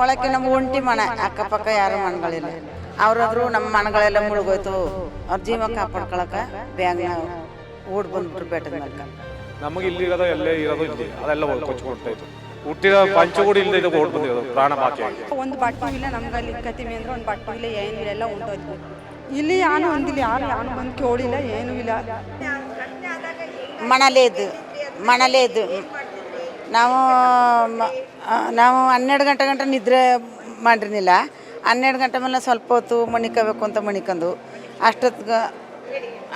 ಒಳಕ್ಕೆ ನಮ್ಮ ಒಂಟಿ ಮನೆ, ಅಕ್ಕಪಕ್ಕ ಯಾರು ಮನೆಗಳಿಲ್ಲ. ಅವ್ರಾದ್ರೂ ನಮ್ಮ ಮನೆಗಳೆಲ್ಲ ಮುಳುಗೋಯ್ತು. ಅವ್ರ ಜೀವ ಕಾಪಾಡ್ಕೊಳಕ ಬ್ಯಾಂಗ್ನ ಓಡ್ ಬಂದ್ಬಿಟ್ರು ಬೆಟ್ಟದ ಮೇಲೆ. ನಮಗೆ ಇಲ್ಲಿ ಇರೋದು ಎಲ್ಲೇ ಇರೋದು ಇಲ್ಲಿ ಅದೆಲ್ಲ ಕೊಚ್ಕೊಳ್ತಾ ಇತ್ತು. ಹುಟ್ಟಿದ ಪಂಚಗೂಡಿ ಇಲ್ಲದೆ ಇದು ಓಡ್ ಬಂದಿರೋದು ಪ್ರಾಣ ಬಾಕಿ ಒಂದು ಬಟ್ಟೆ ಇಲ್ಲ ನಮ್ಗೆ ಅಲ್ಲಿ ಕತಿಮಿ ಅಂದ್ರೆ ಒಂದು ಬಟ್ಟೆ ಇಲ್ಲ ಏನು ಇಲ್ಲ ಎಲ್ಲ ಉಂಟೋಯ್ತು. ಇಲ್ಲಿ ಯಾನು ಒಂದಿಲ್ಲ ಯಾರು ಯಾನು ಬಂದು ಕೇಳಿಲ್ಲ ಏನೂ ಇಲ್ಲ. ಮಣಲೇದು ಇದ್ದು ಮಣಲೇ ಇದ್ದು ನಾವು ಮ- ನಾವು ಹನ್ನೆರಡು ಗಂಟೆ ಗಂಟೆ ನಿದ್ರೆ ಮಾಡಿರಲಿಲ್ಲ. ಹನ್ನೆರಡು ಗಂಟೆ ಮೇಲೆ ಸ್ವಲ್ಪ ಹೊತ್ತು ಮಣಿಕಬೇಕು ಅಂತ ಮಣಿಕಂದು. ಅಷ್ಟೊತ್ತಿಗೆ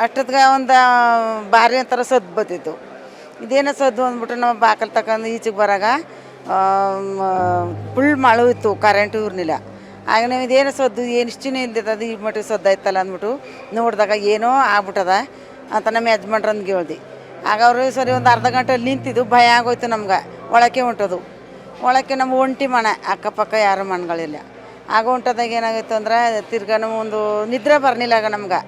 ಅಷ್ಟೊತ್ತಿಗೆ ಒಂದು ಭಾರಿ ಒಂಥರ ಸದ್ದು ಬತ್ತಿತ್ತು ಇದೇನೋ ಸದ್ದು ಅಂದ್ಬಿಟ್ಟು ನಾವು ಬಾಕಲ್ ತಗೊಂಡು ಈಚೆಗೆ ಬರಾಗ ಫುಲ್ ಮಳು ಇತ್ತು ಕರೆಂಟು ಇರ್ನಿಲ್ಲ ಆಗ ನಾವು ಇದೇನೋ ಸದ್ದು, ಏನು ಇಷ್ಟಿನೇ ಇಲ್ದಿತ್ತು ಅದು ಈ ಮಟ್ಟಿಗೆ ಸದ್ದು ಆಯ್ತಲ್ಲ ಅಂದ್ಬಿಟ್ಟು ನೋಡಿದಾಗ ಏನೋ ಆಗ್ಬಿಟ್ಟದ ಅಂತ ನಮ್ಮ ಯಜಮಾನ್ರಂದು ಕೇಳ್ದು. ಆಗ ಅವರು ಸರಿ ಒಂದು ಅರ್ಧ ಗಂಟೆ ಅಲ್ಲಿ ನಿಂತಿದ್ದು, ಭಯ ಆಗೋಯ್ತು ನಮ್ಗೆ. ಒಳಕ್ಕೆ ಹೊಂಟೋದು. ಒಳಕ್ಕೆ ನಮ್ಮ ಒಂಟಿ ಮನೆ, ಅಕ್ಕಪಕ್ಕ ಯಾರು ಮನೆಗಳಿಲ್ಲ. ಆಗ ಹೊಂಟದಾಗ ಏನಾಗಿತ್ತು ಅಂದ್ರೆ ತಿರ್ಗಾ ಒಂದು ನಿದ್ರೆ ಬರ್ನಿಲ್ಲ ಆಗ ನಮ್ಗೆ.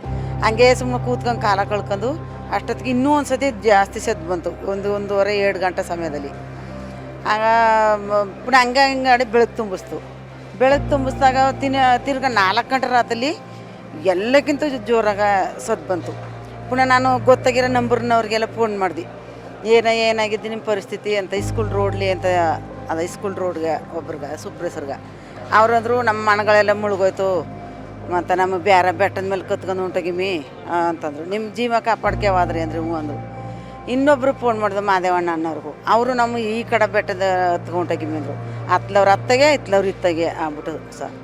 ಹಂಗೆ ಸುಮ್ಮನೆ ಕೂತ್ಕೊಂಡು ಕಾಲ ಕಳ್ಕೊಂಡು ಅಷ್ಟೊತ್ತಿಗೆ ಇನ್ನೂ ಒಂದು ಸತಿ ಜಾಸ್ತಿ ಸದ್ದು ಬಂತು. ಒಂದು ಒಂದೂವರೆ ಎರಡು ಗಂಟೆ ಸಮಯದಲ್ಲಿ. ಆಗ ಪುನಃ ಹಂಗೆ ಹಿಂಗಾಡಿ ಬೆಳಕು ತುಂಬಿಸ್ತು. ಬೆಳಕು ತುಂಬಿಸ್ದಾಗ ತಿನ್ನ ತಿರ್ಗ ನಾಲ್ಕು ಗಂಟೆ ರಾತ್ರಿ ಎಲ್ಲಕ್ಕಿಂತ ಜೋರಾಗ ಸದ್ದು ಬಂತು. ಪುನಃ ನಾನು ಗೊತ್ತಾಗಿರೋ ನಂಬರ್ನವ್ರಿಗೆಲ್ಲ ಫೋನ್ ಮಾಡಿದೆ. ಏನ, ಏನಾಗಿದೆ ನಿಮ್ಮ ಪರಿಸ್ಥಿತಿ ಅಂತ ಸ್ಕೂಲ್ ರೋಡ್ಲಿ ಅಂತ, ಅದು ಸ್ಕೂಲ್ ರೋಡ್ಗೆ ಒಬ್ರಿಗೆ ಸುಬ್ರೇಸರ್ಗೆ ಅವ್ರಂದ್ರು ನಮ್ಮ ಮನೆಗಳೆಲ್ಲ ಮುಳುಗೋಯ್ತು. ಮತ್ತು ನಮ್ಮ ಬೇರೆ ಬೆಟ್ಟದ ಮೇಲೆ ಕತ್ಕೊಂಡು ಹೊಂಟೋಗಿಮಿ ಅಂತಂದ್ರು. ನಿಮ್ಮ ಜೀವ ಕಾಪಾಡ್ಕೇವಾದ್ರಿ ಅಂದ್ರೆ ಹ್ಞೂ ಅಂದರು. ಇನ್ನೊಬ್ರು ಫೋನ್ ಮಾಡಿದ್ರು ಮಾದೇವಣ್ಣ ಅನ್ನೋರ್ಗು. ಅವರು ನಮ್ಮ ಈ ಕಡೆ ಬೆಟ್ಟದ ಹತ್ಕೊಂಡೋಗಿಮಿ ಅಂದರು. ಹತ್ಲವ್ರ ಹತ್ತಗೆ ಇತ್ಲವ್ರು ಇತ್ತಗೆ ಆಗ್ಬಿಟ್ಟು ಸರ್.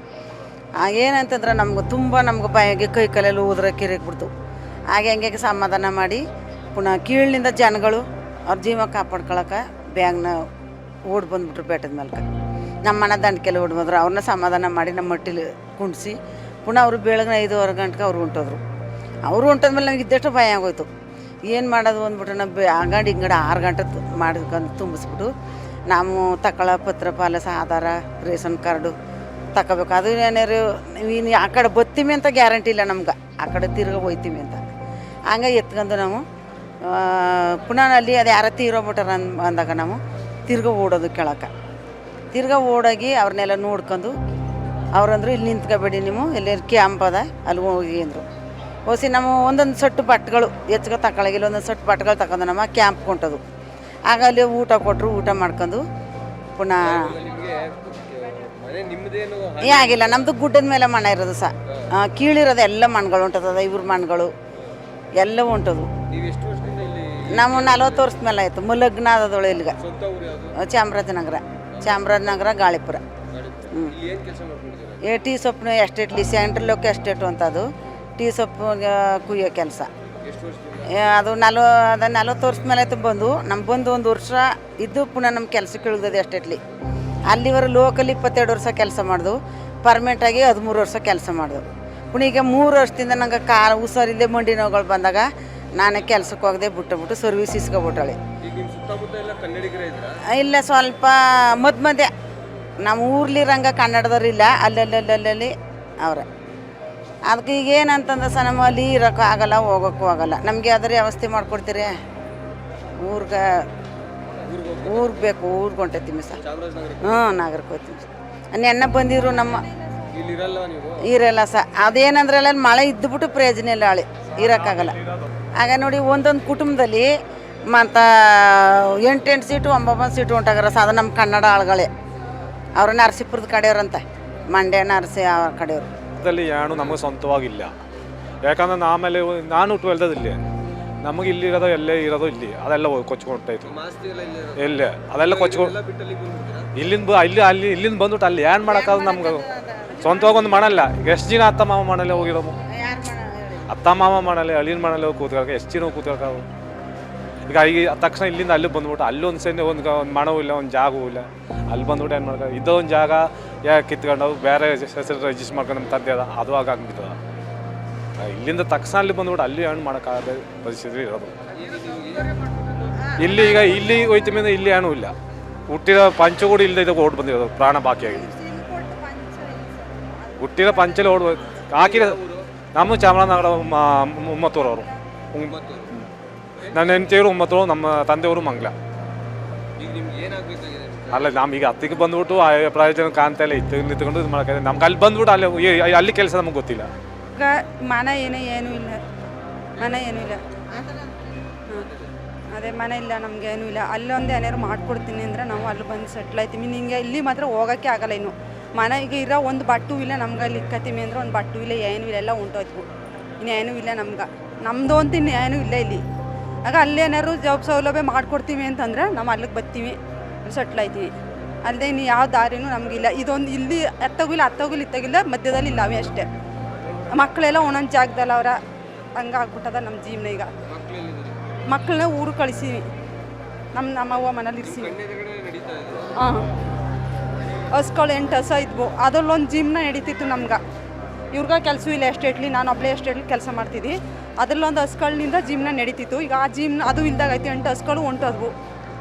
ಏನಂತಂದ್ರೆ ನಮ್ಗೆ ತುಂಬ ನಮ್ಗೆ ಬಾಯಿಗೆ ಕೈ ಕಾಲೆಲ್ಲ ಊದ್ರ ಕಿರಿಕ್ಬಿಡ್ತು ಹಾಗೆ ಹಂಗೆ ಸಮಾಧಾನ ಮಾಡಿ ಪುನಃ ಕೀಳಿನಿಂದ ಜನಗಳು ಅವ್ರ ಜೀವ ಕಾಪಾಡ್ಕೊಳಕ್ಕೆ ಬ್ಯಾಗ್ನ ಓಡ್ ಬಂದ್ಬಿಟ್ರು ಬೆಟ್ಟದ ಮೇಲೆ ನಮ್ಮ ಮನೆ ದಂಡಕ್ಕೆಲ್ಲ ಓಡ್ ಬಂದ್ರು. ಅವ್ರನ್ನ ಸಮಾಧಾನ ಮಾಡಿ ನಮ್ಮ ಮಟ್ಟಿಲಿ ಕುಣಿಸಿ ಪುನಃ ಅವರು ಬೆಳಗ್ಗೆ ಐದುವರೆ ಗಂಟೆಗೆ ಅವ್ರು ಹೊಂಟೋದ್ರು. ಅವರು ಹೊಂಟದ್ಮೇಲೆ ನಮ್ಗೆ ಇದ್ದಷ್ಟು ಭಯ ಆಗೋಯ್ತು. ಏನು ಮಾಡೋದು ಅಂದ್ಬಿಟ್ಟು ನಮ್ಮ ಬೆ ಅಂಗಡಿ ಹಿಂಗಡೆ ಆರು ಗಂಟೆ ಮಾಡ್ಕೊಂಡು ತುಂಬಿಸ್ಬಿಟ್ಟು ನಾವು ತಕ್ಕಳ ಪತ್ರ ಪಾಲಸ ಆಧಾರ, ರೇಷನ್ ಕಾರ್ಡು ತಗೋಬೇಕು ಅದು ಏನಾರು ಇನ್ನು ಆ ಕಡೆ ಬತ್ತೀವಿ ಅಂತ ಗ್ಯಾರಂಟಿ ಇಲ್ಲ ನಮ್ಗೆ. ಆ ಕಡೆ ತಿರ್ಗಿ ಹೋಯ್ತೀವಿ ಅಂತ. ಹಂಗೆ ಎತ್ಕೊಂಡು ನಾವು ಪುನಃ ಅಲ್ಲಿ ಅದು ಯಾರ ತೀರೋಗ್ಬಿಟ್ಟಾರ ಬಿಟ್ಟಾರ ಅಂದಾಗ ನಾವು ತಿರ್ಗಿ ಓಡೋದು ಕೆಳಕ್ಕೆ ತಿರ್ಗಾ ಓಡೋಗಿ ಅವ್ರನ್ನೆಲ್ಲ ನೋಡ್ಕೊಂಡು ಅವ್ರಂದ್ರು ಇಲ್ಲಿ ನಿಂತ್ಕೋಬೇಡಿ ನೀವು ಇಲ್ಲಿ ಕ್ಯಾಂಪ್ ಅದ ಅಲ್ಲಿ ಹೋಗಿ ಅಂದರು. ಹೋಸಿ ನಮ್ಮ ಒಂದೊಂದು ಸೊಟ್ಟು ಬಟ್ಟೆಗಳು ಹೆಚ್ಚಿಗೆ ತಗೊಳಗಿಲ್ಲ ಒಂದೊಂದು ಸೊಟ್ಟು ಬಟ್ಟೆಗಳು ತಗೊಂಡು ನಮ್ಮ ಕ್ಯಾಂಪ್ ಕೊಂಟದು ಆಗ ಅಲ್ಲಿ ಊಟ ಕೊಟ್ಟರು ಊಟ ಮಾಡ್ಕೊಂಡು ಪುನಃ ಏ ಆಗಿಲ್ಲ ನಮ್ಮದು ಗುಡ್ಡದ ಮೇಲೆ ಮಣ್ಣ ಇರೋದು ಸಹ ಕೀಳಿರೋದು ಎಲ್ಲ ಮಣ್ಗಳು ಉಂಟದ ಇವ್ರ ಮಣ್ಗಳು. ಎಲ್ಲ ಉಂಟದು. ನಾವು ನಲ್ವತ್ತು ವರ್ಷದ ಮೇಲೆ ಆಯಿತು ಮುಲಗ್ನ ಆದದೊಳು ಇಲ್ಲಿಗೆ ಚಾಮರಾಜನಗರ. ಚಾಮರಾಜನಗರ ಗಾಳಿಪುರ. ಹ್ಞೂ ಏ ಟೀ ಸೊಪ್ಪು ಎಸ್ಟೇಟ್ಲಿ ಸೆಂಟ್ರಲ್ ಲೋಕ ಎಸ್ಟೇಟು ಅಂತ ಅದು ಟೀ ಸೊಪ್ಪು ಕುಯ್ಯೋ ಕೆಲಸ. ಅದು ನಲ್ವ ಅದು ನಲ್ವತ್ತು ವರ್ಷದ ಮೇಲೆ ಆಯ್ತು ಬಂದು. ನಮ್ಮ ಬಂದು ಒಂದು ವರ್ಷ ಇದ್ದು ಪುನಃ ನಮ್ಮ ಕೆಲಸಕ್ಕೆ ಇಳಿದದು ಎಸ್ಟೇಟ್ಲಿ ಅಲ್ಲಿವರೆ ಲೋಕಲ್ ಇಪ್ಪತ್ತೆರಡು ವರ್ಷ ಕೆಲಸ ಮಾಡ್ದು. ಪರ್ಮನೆಂಟಾಗಿ ಹದಿಮೂರು ವರ್ಷ ಕೆಲಸ ಮಾಡ್ದು. ಪುಣ ಈಗ ಮೂರು ವರ್ಷದಿಂದ ನಂಗೆ ಕಾ ಹುಷಾರಿಲ್ಲದೆ ಮಂಡಿ ನೋವುಗಳು ಬಂದಾಗ ನಾನೇ ಕೆಲ್ಸಕ್ಕೆ ಹೋಗದೆ ಬಿಟ್ಟುಬಿಟ್ಟು ಬಿಟ್ಟು ಸರ್ವಿಸ್ ಇಸ್ಕೊಬಿಟ್ಟಾಳೆ. ಇಲ್ಲ ಸ್ವಲ್ಪ ಮಧ್ಯ ಮಧ್ಯ ನಮ್ಮ ಊರ್ಲಿರಂಗ ಕನ್ನಡದವ್ರು ಇಲ್ಲ, ಅಲ್ಲಲ್ಲಲ್ಲಲ್ಲಿ ಅವ್ರೆ. ಅದಕ್ಕೆ ಈಗ ಏನಂತಂದ್ರೆ ಸ ನಮ್ಮ ಅಲ್ಲಿ ಇರೋಕ್ಕೂ ಆಗಲ್ಲ, ಹೋಗೋಕ್ಕೂ ಆಗಲ್ಲ. ನಮಗೆ ಅದರ ವ್ಯವಸ್ಥೆ ಮಾಡಿಕೊಡ್ತೀರಿ? ಊರ್ಗೆ ಊರ್ಗೆ ಬೇಕು, ಊರ್ಗೆ ಹೊಂಟೈತಿ ಸರ್. ಹ್ಞೂ, ನಾಗರಕ್ಕೆ ಹೋಗ್ತೀವಿ ನೆನ್ನ ಬಂದಿದ್ರು ನಮ್ಮ ಇರಲ್ಲ ಸರ್. ಅದೇನಂದ್ರೆ ಅಲ್ಲಿ ಮಳೆ ಇದ್ದುಬಿಟ್ಟು ಪ್ರಯೋಜನ ಇಲ್ಲ ಹಳೆ ಇರೋಕ್ಕಾಗಲ್ಲ. ಆಗ ನೋಡಿ ಒಂದೊಂದು ಕುಟುಂಬದಲ್ಲಿ ಮತ್ತು ಎಂಟೆಂಟು ಸೀಟು ಒಂಬತ್ತು ಸೀಟು ಹೊಂಟಾಗಾರ ಸರ್ ಅದು ನಮ್ಮ ಕನ್ನಡ ಆಳುಗಳೇ. ಅವ್ರು ನರಸೀಪುರದ ಕಡೆಯವ್ರಂತೆ. ಮಂಡ್ಯ ನರಸಿ ಅವ್ರ ಕಡೆಯವರು. ದಲ್ಲಿ ಯಾಣು ನಮಗೆ ಸ್ವಂತವಾಗಿಲ್ಲ. ಯಾಕಂದ್ರೆ ನಾಮೇಲೆ ನಾನು ಟ್ವೆಲ್ತದ ಇಲ್ಲಿ ನಮಗೆ ಇಲ್ಲಿ ಇರೋದು ಎಲ್ಲೇ ಇರೋದು ಇಲ್ಲಿ. ಅದೆಲ್ಲ ಕೊಚ್ಕೊಳ್ತಾ ಇತ್ತು ಎಲ್ಲೇ? ಅದೆಲ್ಲ ಕೊಚ್ಕೊಂಡು ಇಲ್ಲಿಂದ ಬ- ಇಲ್ಲಿ ಅಲ್ಲಿ ಇಲ್ಲಿಂದ ಬಂದ್ಬಿಟ್ಟು ಅಲ್ಲಿ ಏನು ಮಾಡೋಕ್ಕಾಗ ನಮ್ಗೆ ಸ್ವಂತವಾಗಿ ಒಂದು ಮಾಡಲ್ಲ. ಎಷ್ಟು ಜನ ಅತ್ತ ಮಾವ ಮಾಡಲ್ಲ ಹೋಗಿರೋದು? ಅತ್ತ ಮಾವ ಮಾಡಲ್ಲ ಅಳಿನ ಮಾಡಲ್ಲ ಹೋಗಿ ಕೂತ್ಕೊಳಕ ಎಷ್ಟು ಜನ ಕೂತ್ಕೊಳಕ ಈಗ ಈಗ ತಕ್ಷಣ ಇಲ್ಲಿಂದ ಅಲ್ಲಿ ಬಂದ್ಬಿಟ್ಟು ಅಲ್ಲಿ ಒಂದು ಸೆಂದೆ ಒಂದು ಒಂದು ಮಣವೂ ಇಲ್ಲ ಒಂದು ಜಾಗವೂ ಇಲ್ಲ ಅಲ್ಲಿ ಬಂದ್ಬಿಟ್ಟು ಏನು ಮಾಡ್ತಾರೆ ಇದೋ ಒಂದು ಜಾಗ ಯಾ ಕಿತ್ಕೊಂಡು ಬೇರೆ ಹೆಸರು ರಿಜಿಸ್ಟರ್ ಮಾಡ್ಕೊಂಡು ನಮ್ಮ ತಂದೆ ಅದ ಅದು ಆಗಾಗ್ಬಿಟ್ಟದ ಆ, ಇಲ್ಲಿಂದ ತಕ್ಷಣ ಬಂದ್ಬಿಟ್ಟು ಅಲ್ಲಿ ಹಣ್ಣು ಮಾಡೋಕ್ಕಾಗದ ಪರಿಸ್ಥಿತಿ ಇರೋದು ಇಲ್ಲಿ ಈಗ ಇಲ್ಲಿ ಹೋಯ್ತು ಮೇಲೆ ಇಲ್ಲಿ ಹಣ್ಣು ಇಲ್ಲ ಹುಟ್ಟಿರೋ ಪಂಚ ಕೂಡ ಇಲ್ಲದೆ ಓಡ್ ಬಂದಿರೋದು ಪ್ರಾಣ ಬಾಕಿಯಾಗಿದೆ ಹುಟ್ಟಿರೋ ಪಂಚಲ್ಲಿ ಓಡ್ ಹಾಕಿರೋ ನಮ್ಮ ಚಾಮರಾಜನಗರ ಉಮ್ಮತ್ತೂರವರು ನನ್ನ ಹೆಂಡತಿಯವರು ಉಮ್ಮತ್ತೂರು ನಮ್ಮ ತಂದೆಯವರು ಮಂಗ್ಲ. ಈಗ ನಮ್ಗೆ ಈಗ ಅಲ್ಲ ನಮೀಗ ಹತ್ತಿಗೆ ಬಂದ್ಬಿಟ್ಟು ಆ ಪ್ರಯೋಜನ ಕಾಣ್ತಾ ಇಲ್ಲ ಇತ್ತು ನಿಂತ್ಕೊಂಡು ಇದು ಮಾಡಕ್ಕೆ ನಮ್ಗೆ ಅಲ್ಲಿ ಬಂದ್ಬಿಟ್ಟು ಅಲ್ಲಿ ಅಲ್ಲಿ ಕೆಲಸ ನಮಗೆ ಗೊತ್ತಿಲ್ಲ. ಈಗ ಮನೆ ಏನೇ ಏನೂ ಇಲ್ಲ. ಮನೆ ಏನೂ ಇಲ್ಲ. ಹಾಂ. ಅದೇ ಮನೆ ಇಲ್ಲ ನಮ್ಗೆ ಏನೂ ಇಲ್ಲ. ಅಲ್ಲೊಂದು ಏನಾದ್ರು ಮಾಡ್ಕೊಡ್ತೀನಿ ಅಂದ್ರೆ ನಾವು ಅಲ್ಲಿ ಬಂದು ಸೆಟ್ಲ್ ಆಯ್ತೀವಿ. ನಿಂಗೆ ಇಲ್ಲಿ ಮಾತ್ರ ಹೋಗೋಕ್ಕೆ ಆಗಲ್ಲ ಇನ್ನು. ಮನೆಗೆ ಇರೋ ಒಂದು ಬಟ್ಟು ಇಲ್ಲ ನಮ್ಗೆ ಅಲ್ಲಿ ಇಕ್ಕತ್ತೀವಿ ಅಂದ್ರೆ ಒಂದು ಬಟ್ಟು ಇಲ್ಲ ಏನೂ ಇಲ್ಲ ಎಲ್ಲ ಉಂಟೋಯ್ತು. ಇನ್ನೇನೂ ಇಲ್ಲ ನಮ್ಗೆ. ನಮ್ಮದು ಅಂತ ಇನ್ನು ಏನೂ ಇಲ್ಲ ಇಲ್ಲಿ. ಆಗ ಅಲ್ಲೇನಾದ್ರು ಜಾಬ್ ಸೌಲಭ್ಯ ಮಾಡ್ಕೊಡ್ತೀವಿ ಅಂತಂದ್ರೆ ನಾವು ಅಲ್ಲಿಗೆ ಬರ್ತೀವಿ ಸೆಟ್ಲ್ ಆಯ್ತೀವಿ. ಅಲ್ಲದೆ ಇನ್ನು ಯಾವ ದಾರಿನೂ ನಮಗಿಲ್ಲ. ಇದೊಂದು ಇಲ್ಲಿ ಎತ್ತಗಿಲ್ಲ ಹತ್ತೋಗಿಲ್ಲ ಇತ್ತಗಿಲ್ಲ, ಮಧ್ಯದಲ್ಲಿ ಇಲ್ಲ ಅವೇ ಅಷ್ಟೇ. ಮಕ್ಕಳೆಲ್ಲ ಒಂದೊಂದು ಜಾಗದಲ್ಲಿ ಅವರ ಹಂಗಾಗ್ಬಿಟ್ಟದ ನಮ್ಮ ಜೀವನ ಈಗ. ಮಕ್ಕಳನ್ನ ಊರು ಕಳಿಸೀವಿ. ನಮ್ಮ ನಮ್ಮವ್ವ ಮನೇಲಿ ಇರ್ಸೀವಿ. ಹಾಂ. ಹಸ್ಗಳು ಎಂಟು ಹಸ ಇದ್ವು. ಅದರಲ್ಲೊಂದು ಜೀವನ ನಡೀತಿತ್ತು ನಮ್ಗೆ. ಇವ್ರಿಗೆ ಕೆಲಸ ಇಲ್ಲ ಎಸ್ಟೇಟ್ಲಿ ನಾನು ಒಬ್ಬಳೇ ಎಸ್ಟೇಟ್ಲಿ ಕೆಲಸ ಮಾಡ್ತಿದ್ದಿ. ಅದರಲ್ಲೊಂದು ಹಸುಗಳಿಂದ ಜಿಮ್ನ ನಡೀತಿತ್ತು. ಈಗ ಆ ಜಿಮ್ನ ಅದು ಇಲ್ದಾಗೈತಿ ಎಂಟು ಹಸುಗಳು ಹೊಂಟೋದ್ವು.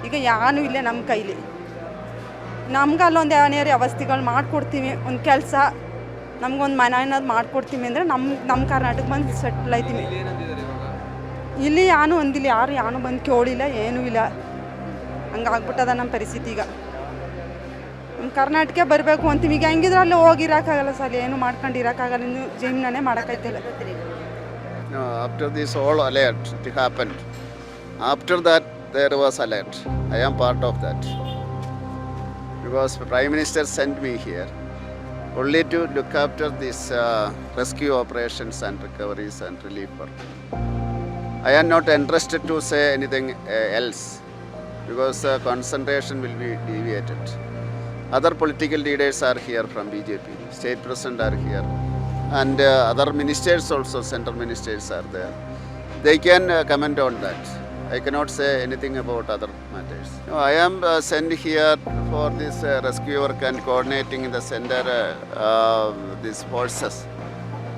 ಈಗ ಯಾನೂ ಇಲ್ಲ ನಮ್ಮ ಕೈಲಿ. ನಮ್ಗೆ ಅಲ್ಲೊಂದು ಏನಾರು ವ್ಯವಸ್ಥೆಗಳು ಮಾಡಿಕೊಡ್ತೀವಿ, ಒಂದು ಕೆಲಸ, ನಮ್ಗೊಂದು ಮನೆ ಏನಾದ್ರು ಮಾಡಿಕೊಡ್ತೀವಿ ಅಂದರೆ ನಮ್ಮ ನಮ್ಮ ಕರ್ನಾಟಕ ಬಂದು ಸೆಟ್ಲ್ ಆಯ್ತೀವಿ. ಇಲ್ಲಿ ಯಾನು ಒಂದಿಲ್ಲ, ಯಾರು ಯಾನು ಬಂದು ಕೇಳಿಲ್ಲ, ಏನೂ ಇಲ್ಲ. ಹಂಗಾಗ್ಬಿಟ್ಟದ ನಮ್ಮ ಪರಿಸ್ಥಿತಿ ಈಗ. ನಮ್ಮ ಕರ್ನಾಟಕ ಬರಬೇಕು ಅಂತೀವಿ. ಈಗ ಹೆಂಗಿದ್ರೆ ಅಲ್ಲಿ ಹೋಗಿರೋಕ್ಕಾಗಲ್ಲ ಸರ್ ಏನು ಮಾಡ್ಕೊಂಡು ಇರೋಕ್ಕಾಗಲ್ಲ ಇನ್ನು ಜೀವನನೇ ಮಾಡೋಕ್ಕೈತಿಲ್ಲ After this all alert it happened. After that there was alert. I am part of that. Because Prime Minister sent me here only to look after these uh, rescue operations and recoveries and relief work. I am not interested to say anything uh, else because uh, concentration will be deviated. Other political leaders are here from BJP, state president are here, and uh, other ministers also, central ministers are there. They can uh, comment on that. I cannot say anything about other matters. No, I am uh, sent here for this uh, rescue work and coordinating the center uh, uh, these forces.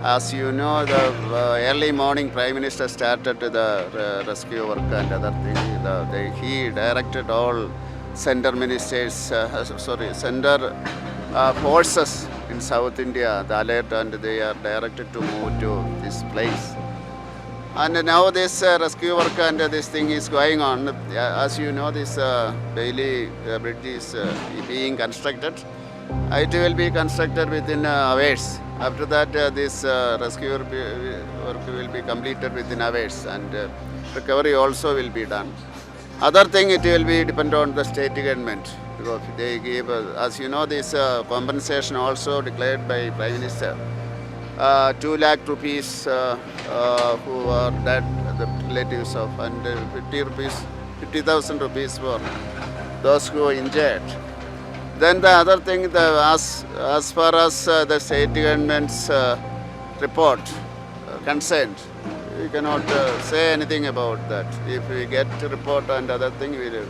As you know, the uh, early morning Prime Minister started the uh, rescue work and other things. The, the, he directed all center ministers, uh, sorry, center uh, forces in South India, the alert, and they are directed to move to this place. And now this uh, rescue work and uh, this thing is going on. Uh, As you know, this uh, Bailey uh, bridge is uh, being constructed. It will be constructed within uh, hours. After that, uh, this uh, rescue work work will be completed within hours, and uh, recovery also will be done. Other thing, it will be depend on the state government they give, as you know, this uh, compensation also declared by Prime Minister uh, 2 lakh rupees uh, uh, who are dead, the relatives of, and uh, 50 rupees, 50,000 rupees for those who are injured. Then the other thing, the, as, as far as uh, the state government's uh, report uh, concerned, we cannot uh, say anything about that. If we get report and other thing, we will,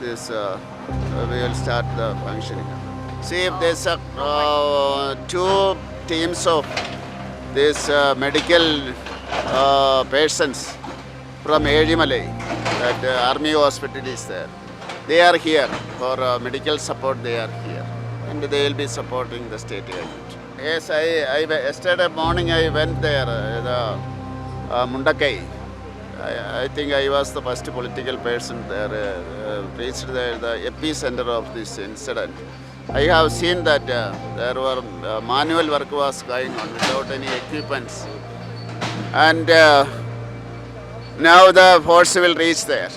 this, uh, we will start the functioning. See, if there's a, uh, two teams of these uh, medical uh, persons from Ejimalai, that uh, army hospital is there. They are here for uh, medical support. They are here, and they will be supporting the state government. Yes, I, I yesterday morning I went there. Uh, the uh, Mundakai. I, think I was the first political person there, uh, uh, reached there, the epicenter of this incident. I have seen that uh, there were uh, manual work was going on without any equipments, and uh, now the force will reach there,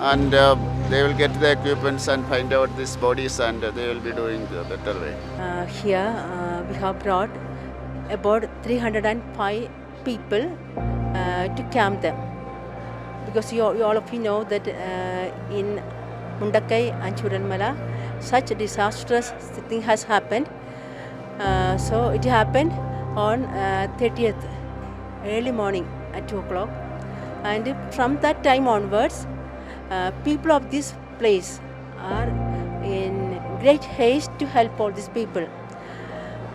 and uh, they will get the equipments and find out these bodies, and uh, they will be doing the better way. Uh, here uh, we have brought about 305 people uh, to camp them because you, you all of you know that uh, in Mundakai and Churanmala such a disastrous thing has happened. Uh, so it happened on uh, 30th early morning at 2 o'clock. And from that time onwards uh, people of this place are in great haste to help all these people.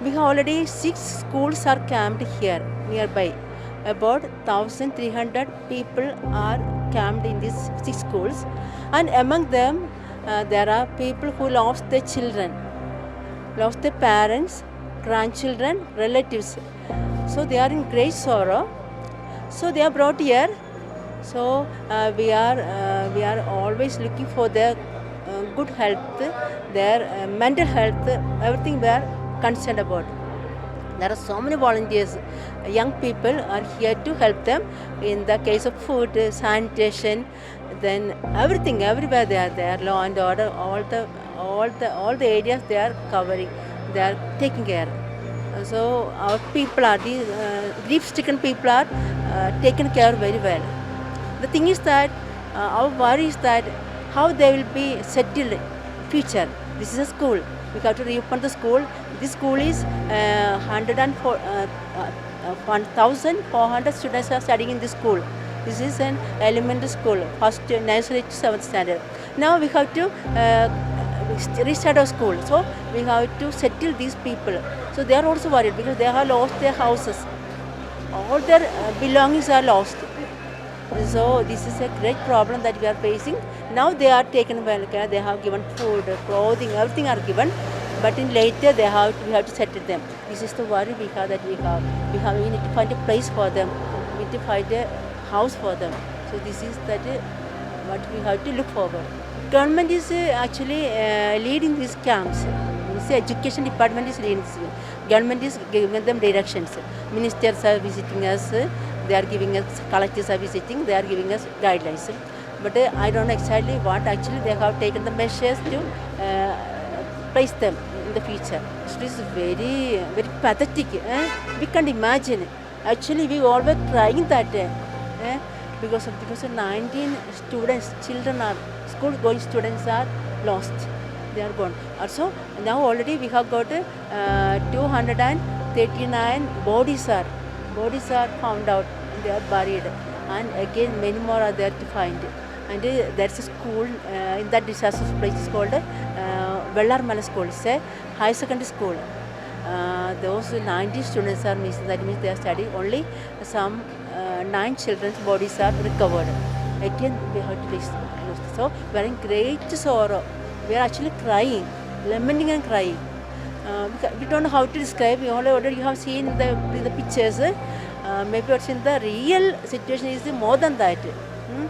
We have already six schools are camped here nearby. About 1,300 people are camped in these six schools, and among them, uh, there are people who lost their children, lost their parents, grandchildren, relatives. So they are in great sorrow. So they are brought here. So uh, we are uh, we are always looking for their uh, good health, their uh, mental health, everything we are concerned about. There are so many volunteers, young people are here to help them in the case of food, sanitation, then everything, everywhere they are there, law and order, all the all the all the areas they are covering, they are taking care. So our people are the uh, grief-stricken people are uh, taken care very well. The thing is that uh, our worry is that how they will be settled future. This is a school. We have to reopen the school. This school is uh, 104, uh, uh, uh, 1,400 students are studying in this school. This is an elementary school, first nursery to seventh standard. Now we have to uh, restart our school. So we have to settle these people. So they are also worried because they have lost their houses. All their uh, belongings are lost. So this is a great problem that we are facing. Now they are taken well care. They have given food, clothing, everything are given. But in later they have we have to settle them. This is the worry we have that we have. We have we need to find a place for them. We need to find a house for them. So this is that uh, what we have to look forward. Government is uh, actually uh, leading these camps. The education department is leading this. Government is giving them directions. Ministers are visiting us. They are giving us, collectors are visiting. They are giving us guidelines. But uh, I don't know exactly what actually they have taken the measures to uh, place them the future. It is very, very pathetic. Eh? We can't imagine. Actually, we all were crying that. Eh? Because of because of 19 students, children are school going students are lost. They are gone. Also now already we have got uh, 239 bodies are bodies are found out. They are buried, and again many more are there to find. And uh, there's a school uh, in that disaster place is called uh, Vellarmala School. It's a high secondary school. Uh, those 90 students are missing. That means they are studying. Only some uh, nine children's bodies are recovered. Again, we have to lose. So we are in great sorrow. We are actually crying, lamenting and crying. Uh, we don't know how to describe. You all already you have seen the the pictures. Uh, maybe what's in the real situation is more than that. Hmm?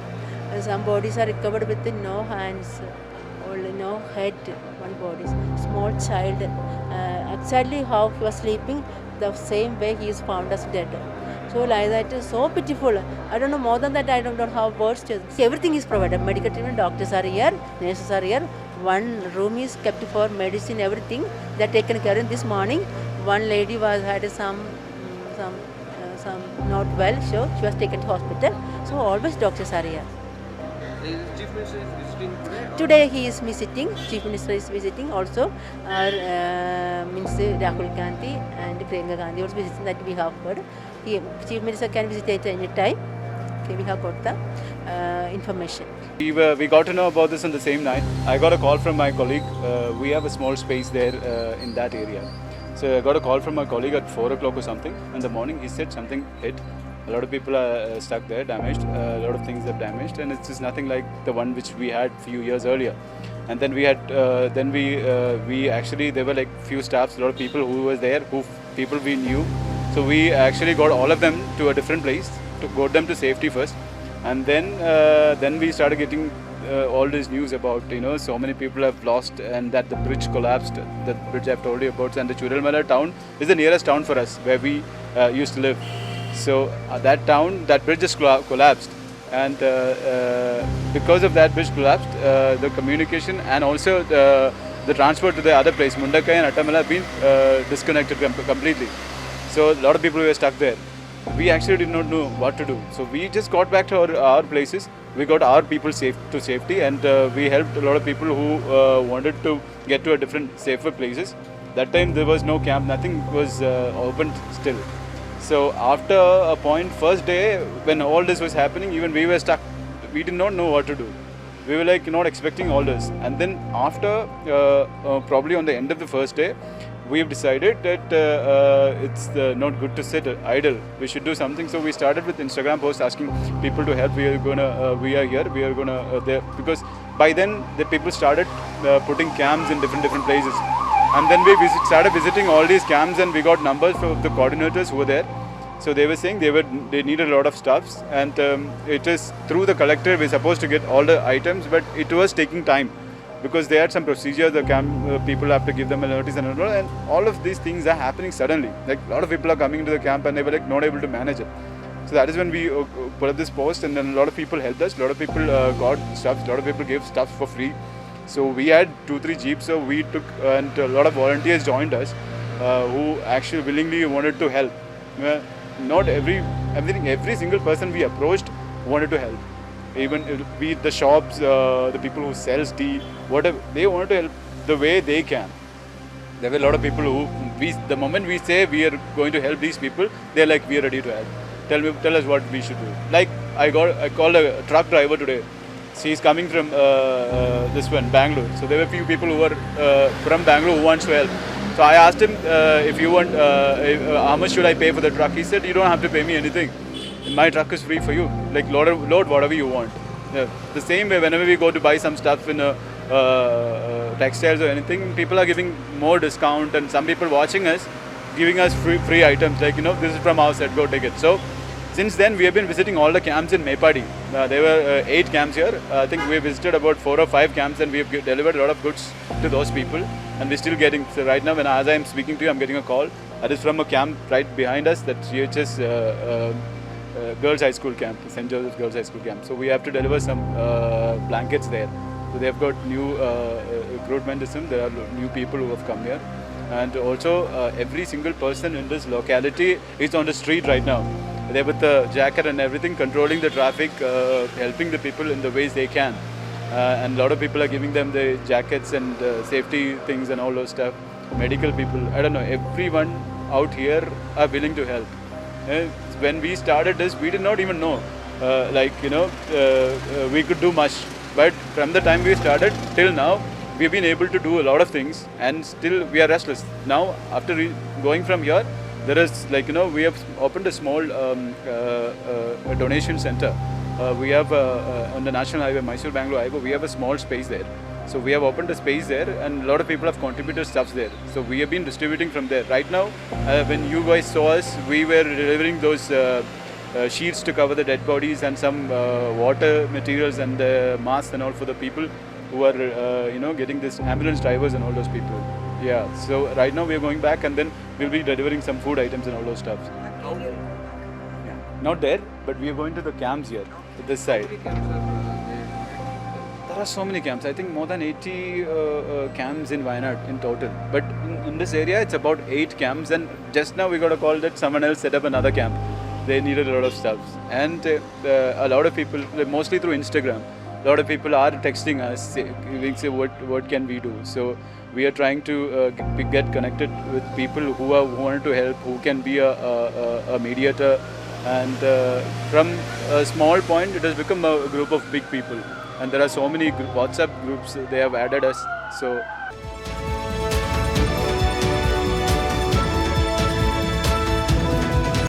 Uh, Some bodies are recovered with no hands, only no head, one body. Small child, uh, exactly how he was sleeping, the same way he is found as dead. So like that is so pitiful. I don't know more than that. I don't know how words to. See, everything is provided. Medical treatment. Doctors are here. Nurses are here. One room is kept for medicine. Everything they are taken care. of. this morning, one lady was had some some uh, some not well. So she was taken to hospital. So always doctors are here. Chief minister is visiting today. Today he is visiting, Chief Minister is visiting also, our uh, Minister Rahul Gandhi and Priyanka Gandhi also visiting that we have heard. He, Chief Minister can visit at any time. Okay, we have got the uh, information. We, were, we got to know about this on the same night. I got a call from my colleague. Uh, we have a small space there uh, in that area. So I got a call from my colleague at 4 o'clock or something in the morning. He said something hit. A lot of people are uh, stuck there, damaged. Uh, a lot of things are damaged, and it's just nothing like the one which we had few years earlier. And then we had, uh, then we we actually there were like few staffs, a lot of people who was there, who people we knew. So we actually got all of them to a different place to got them to safety first, and then then we started getting uh, all this news about you know so many people have lost and that the bridge collapsed. The bridge I've told you about, and the Churalmala town is the nearest town for us where we uh, used to live. So uh, that town, that bridge just collapsed, and uh, uh, because of that bridge collapsed, the communication and also the, the transport to the other place, Mundakai and Attamala, have been disconnected completely. So a lot of people were stuck there. We actually did not know what to do. So we just got back to our, our places. We got our people safe to safety, and uh, we helped a lot of people who uh, wanted to get to a different safer places. That time there was no camp. Nothing was uh, opened still. So after a point, first day when all this was happening, even we were stuck. We did not know what to do. We were like not expecting all this. And then after, uh, uh, probably on the end of the first day, we have decided that uh, uh, it's uh, not good to sit idle. We should do something. So we started with Instagram posts asking people to help. We are gonna, uh, we are here. We are gonna there because by then the people started putting cams in different different places, and then we visit, started visiting all these camps and we got numbers from the coordinators who were there. So they were saying they were they needed a lot of stuffs, and um, it is through the collector we're supposed to get all the items, but it was taking time because they had some procedure. The camp uh, people have to give them a notice and all, and all of these things are happening suddenly. Like a lot of people are coming into the camp and they were like not able to manage it. So that is when we uh, uh, put up this post, and then a lot of people helped us. A lot of people uh, got stuff. A lot of people gave stuff for free. So we had two, three jeeps. So we took, and a lot of volunteers joined us, uh, who actually willingly wanted to help. Uh, not every, everything, every single person we approached wanted to help. Even be the shops, uh, the people who sells tea, whatever they wanted to help the way they can there were a lot of people who we the moment we say we are going to help these people they're like we are ready to help tell me tell us what we should do like i got i called a truck driver today she's coming from uh, uh, this one bangalore. So there were a few people who were uh, from bangalore who wants to help so i asked him if you want how much should i pay for the truck? He said you don't have to pay me anything. My truck is free for you. Like load, load whatever you want. Yeah. The same way, whenever we go to buy some stuff in a, uh, textiles or anything, people are giving more discount, and some people watching us giving us free, free items. Like you know this is from our set, go take it. So since then, we have been visiting all the camps in Mepadi. Uh, there were uh, eight camps here. Uh, I think we visited about four or five camps, and we have delivered a lot of goods to those people, and we're still getting. So right now, when as I'm speaking to you, I'm getting a call. That is from a camp right behind us. That GHS. Uh, uh, uh, girls high school camp, St. Joseph's Girls High School camp. So we have to deliver some blankets there. So they've got new recruitmentism. There are new people who have come here, and also uh, every single person in this locality is on the street right now. They're with the jacket and everything, controlling the traffic, uh, helping the people in the ways they can. Uh, and a lot of people are giving them the jackets and uh, safety things and all those stuff. Medical people, I don't know, everyone out here are willing to help. Uh, when we started this, we did not even know, uh, like you know, uh, uh, we could do much. But from the time we started till now, we've been able to do a lot of things, and still we are restless. Now, after going from here, there is like you know, we have opened a small um, uh, uh, donation center. Uh, we have on the national highway, Mysore Bangalore highway, we have a small space there. So we have opened a space there, and a lot of people have contributed stuffs there. So we have been distributing from there. Right now, uh, when you guys saw us, we were delivering those uh, uh, sheets to cover the dead bodies and some water materials and uh, masks and all for the people who are, you know, getting this ambulance drivers and all those people. Yeah. So right now we are going back, and then we'll be delivering some food items and all those stuff. Not there, but we are going to the camps here, to this side. There are so many camps. I think more than 80 uh, uh, camps in Wayanad in total. But in, in this area, it's about eight camps. And just now we got a call that someone else set up another camp. They needed a lot of stuff. And uh, uh, a lot of people, mostly through Instagram, a lot of people are texting us, saying say, what, what can we do? So we are trying to uh, get connected with people who are who wanted to help, who can be a, a, a- a mediator. And uh, from a small point, it has become a group of big people and there are so many WhatsApp groups they have added us. So